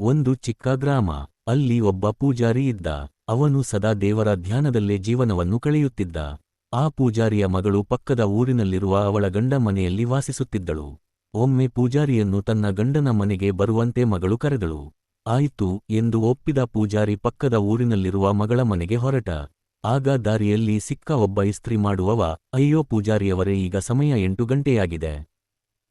ಒಂದು ಚಿಕ್ಕ ಗ್ರಾಮ. ಅಲ್ಲಿ ಒಬ್ಬ ಪೂಜಾರಿ ಇದ್ದ. ಅವನು ಸದಾ ದೇವರ ಧ್ಯಾನದಲ್ಲೇ ಜೀವನವನ್ನು ಕಳೆಯುತ್ತಿದ್ದ. ಆ ಪೂಜಾರಿಯ ಮಗಳು ಪಕ್ಕದ ಊರಿನಲ್ಲಿರುವ ಅವಳ ಗಂಡ ಮನೆಯಲ್ಲಿ ವಾಸಿಸುತ್ತಿದ್ದಳು. ಒಮ್ಮೆ ಪೂಜಾರಿಯನ್ನು ತನ್ನ ಗಂಡನ ಮನೆಗೆ ಬರುವಂತೆ ಮಗಳು ಕರೆದಳು. ಆಯಿತು, ಎಂದು ಒಪ್ಪಿದ ಪೂಜಾರಿ ಪಕ್ಕದ ಊರಿನಲ್ಲಿರುವ ಮಗಳ ಮನೆಗೆ ಹೊರಟ. ಆಗ ದಾರಿಯಲ್ಲಿ ಸಿಕ್ಕ ಒಬ್ಬ ಇಸ್ತ್ರಿ ಮಾಡುವವ, ಅಯ್ಯೋ ಪೂಜಾರಿಯವರೇ, ಈಗ ಸಮಯ ಎಂಟು ಗಂಟೆಯಾಗಿದೆ.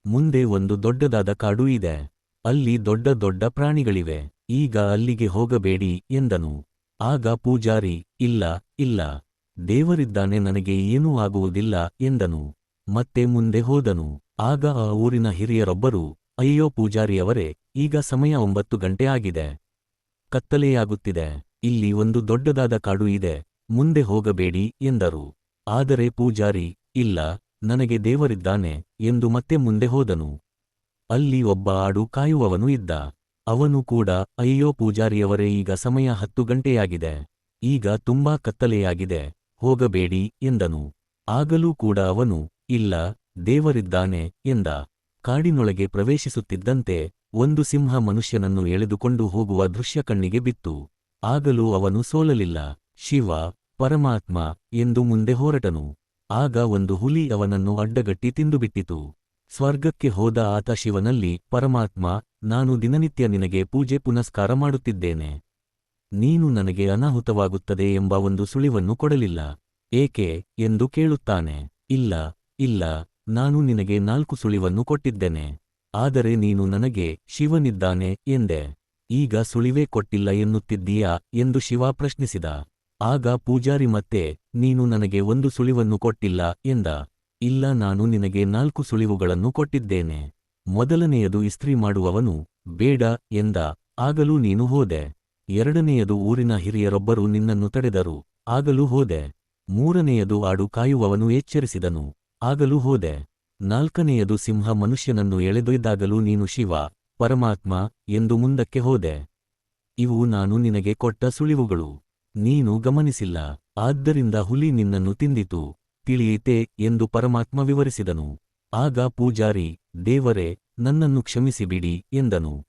ಮುಂದೆ ಒಂದು ದೊಡ್ಡದಾದ ಕಾಡು ಇದೆ. ಅಲ್ಲಿ ದೊಡ್ಡ ದೊಡ್ಡ ಪ್ರಾಣಿಗಳಿವೆ. ಈಗ ಅಲ್ಲಿಗೆ ಹೋಗಬೇಡಿ ಎಂದನು. ಆಗ ಪೂಜಾರಿ, ಇಲ್ಲ ಇಲ್ಲ, ದೇವರಿದ್ದಾನೆ ನನಗೆ ಏನೂ ಆಗುವುದಿಲ್ಲ ಎಂದನು. ಮತ್ತೆ ಮುಂದೆ ಹೋದನು. ಆಗ ಆ ಊರಿನ ಹಿರಿಯರೊಬ್ಬರು, ಅಯ್ಯೋ ಪೂಜಾರಿಯವರೇ ಈಗ ಸಮಯ ಒಂಬತ್ತು ಗಂಟೆ ಆಗಿದೆ. ಕತ್ತಲೆಯಾಗುತ್ತಿದೆ. ಇಲ್ಲಿ ಒಂದು ದೊಡ್ಡದಾದ ಕಾಡು ಇದೆ. ಮುಂದೆ ಹೋಗಬೇಡಿ ಎಂದರು. ಆದರೆ ಪೂಜಾರಿ, ಇಲ್ಲ, ನನಗೆ ದೇವರಿದ್ದಾನೆ ಎಂದು ಮತ್ತೆ ಮುಂದೆ ಹೋದನು. ಅಲ್ಲಿ ಒಬ್ಬ ಆಡು ಕಾಯುವವನು ಇದ್ದ. ಅವನು ಕೂಡ, ಅಯ್ಯೋ ಪೂಜಾರಿಯವರೇ, ಈಗ ಸಮಯ ಹತ್ತು ಗಂಟೆಯಾಗಿದೆ. ಈಗ ತುಂಬಾ ಕತ್ತಲೆಯಾಗಿದೆ. ಹೋಗಬೇಡಿ ಎಂದನು. ಆಗಲೂ ಕೂಡ ಅವನು, ಇಲ್ಲ, ದೇವರಿದ್ದಾನೆ ಎಂದ. ಕಾಡಿನೊಳಗೆ ಪ್ರವೇಶಿಸುತ್ತಿದ್ದಂತೆ, ಒಂದು ಸಿಂಹ ಮನುಷ್ಯನನ್ನು ಎಳೆದುಕೊಂಡು ಹೋಗುವ ದೃಶ್ಯ ಕಣ್ಣಿಗೆ ಬಿತ್ತು. ಆಗಲೂ ಅವನು ಸೋಲಲಿಲ್ಲ. ಶಿವ, ಪರಮಾತ್ಮ, ಎಂದು ಮುಂದೆ ಹೊರಟನು. ಆಗ ಒಂದು ಹುಲಿ ಅವನನ್ನು ಅಡ್ಡಗಟ್ಟಿ ತಿಂದುಬಿಟ್ಟಿತು. ಸ್ವರ್ಗಕ್ಕೆ ಹೋದ ಆತ ಶಿವನಲ್ಲಿ, ಪರಮಾತ್ಮ, ನಾನು ದಿನನಿತ್ಯ ನಿನಗೆ ಪೂಜೆ ಪುನಸ್ಕಾರ ಮಾಡುತ್ತಿದ್ದೇನೆ. ನೀನು ನನಗೆ ಅನಾಹುತವಾಗುತ್ತದೆ ಎಂಬ ಒಂದು ಸುಳಿವನ್ನು ಕೊಡಲಿಲ್ಲ. ಏಕೆ? ಎಂದು ಕೇಳುತ್ತಾನೆ. ಇಲ್ಲ ಇಲ್ಲ, ನಾನು ನಿನಗೆ ನಾಲ್ಕು ಸುಳಿವನ್ನು ಕೊಟ್ಟಿದ್ದೇನೆ. ಆದರೆ ನೀನು ನನಗೆ ಶಿವನಿದ್ದಾನೆ ಎಂದೆ. ಈಗ ಸುಳಿವೇ ಕೊಟ್ಟಿಲ್ಲ ಎನ್ನುತ್ತಿದ್ದೀಯಾ? ಎಂದು ಶಿವ ಪ್ರಶ್ನಿಸಿದ. ಆಗ ಪೂಜಾರಿ ಮತ್ತೆ, ನೀನು ನನಗೆ ಒಂದು ಸುಳಿವನ್ನು ಕೊಟ್ಟಿಲ್ಲ ಎಂದ. ಇಲ್ಲ, ನಾನು ನಿನಗೆ ನಾಲ್ಕು ಸುಳಿವುಗಳನ್ನು ಕೊಟ್ಟಿದ್ದೇನೆ. ಮೊದಲನೆಯದು ಇಸ್ತ್ರಿ ಮಾಡುವವನು, ಬೇಡ ಎಂದ, ಆಗಲೂ ನೀನು ಹೋದೆ. ಎರಡನೆಯದು ಊರಿನ ಹಿರಿಯರೊಬ್ಬರು ನಿನ್ನನ್ನು ತಡೆದರು, ಆಗಲೂ ಹೋದೆ. ಮೂರನೆಯದು ಆಡು ಕಾಯುವವನು ಎಚ್ಚರಿಸಿದನು, ಆಗಲೂ ಹೋದೆ. ನಾಲ್ಕನೆಯದು ಸಿಂಹ ಮನುಷ್ಯನನ್ನು ಎಳೆದೊಯ್ದಾಗಲೂ ನೀನು ಶಿವ, ಪರಮಾತ್ಮ ಎಂದು ಮುಂದಕ್ಕೆ ಹೋದೆ. ಇವು ನಾನು ನಿನಗೆ ಕೊಟ್ಟ ಸುಳಿವುಗಳು, ನೀನು ಗಮನಿಸಿಲ್ಲ, ಆದ್ದರಿಂದ ಹುಲಿ ನಿನ್ನನ್ನು ತಿಂದಿತು. ತಿಳಿಯಿತೆ ಎಂದು ಪರಮಾತ್ಮ ವಿವರಿಸಿದನು. ಆಗ ಪೂಜಾರಿ ದೇವರೇ ನನ್ನನ್ನು ಕ್ಷಮಿಸಿಬಿಡಿ ಎಂದನು.